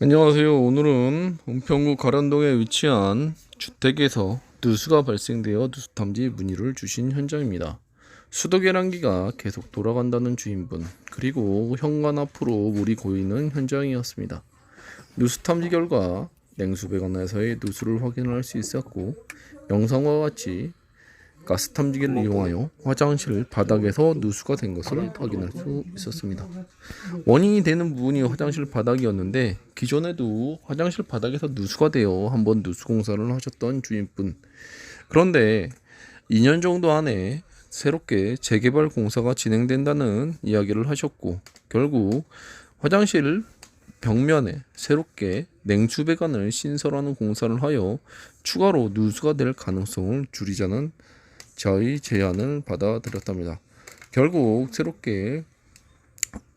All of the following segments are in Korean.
안녕하세요. 오늘은 은평구 가련동에 위치한 주택에서 누수가 발생되어 누수 탐지 문의를 주신 현장입니다. 수도 계량기가 계속 돌아간다는 주인분 그리고 현관 앞으로 물이 고이는 현장이었습니다. 누수 탐지 결과 냉수 배관에서의 누수를 확인할 수 있었고 영상과 같이 가스 탐지기를 이용하여 화장실 바닥에서 누수가 된 것을 확인할 수 있었습니다. 원인이 되는 부분이 화장실 바닥이었는데 기존에도 화장실 바닥에서 누수가 되어 한번 누수 공사를 하셨던 주인분 그런데 2년 정도 안에 새롭게 재개발 공사가 진행된다는 이야기를 하셨고 결국 화장실 벽면에 새롭게 냉수 배관을 신설하는 공사를 하여 추가로 누수가 될 가능성을 줄이자는 저희 제안을 받아들였답니다. 결국 새롭게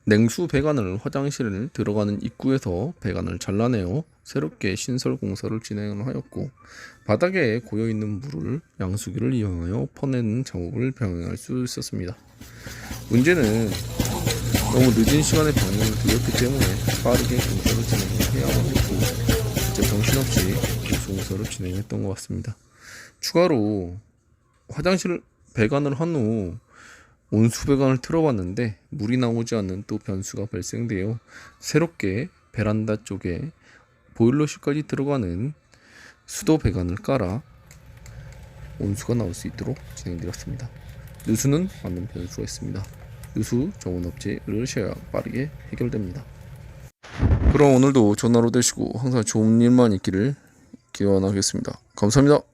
냉수 배관을 화장실을 들어가는 입구에서 배관을 잘라내어 새롭게 신설 공사를 진행을 하였고 바닥에 고여 있는 물을 양수기를 이용하여 퍼내는 작업을 병행할 수 있었습니다. 문제는 너무 늦은 시간에 병행을 드렸기 때문에 빠르게 공사를 진행을 해야 하고 진짜 정신없이 공사를 진행했던 것 같습니다. 추가로 화장실 배관을 한 후 온수 배관을 틀어봤는데 물이 나오지 않는 또 변수가 발생되어 새롭게 베란다 쪽에 보일러실까지 들어가는 수도 배관을 깔아 온수가 나올 수 있도록 진행되었습니다. 누수는 맞는 변수가 있습니다. 누수 전문 업체를 셔야 빠르게 해결됩니다. 그럼 오늘도 전화로 되시고 항상 좋은 일만 있기를 기원하겠습니다. 감사합니다.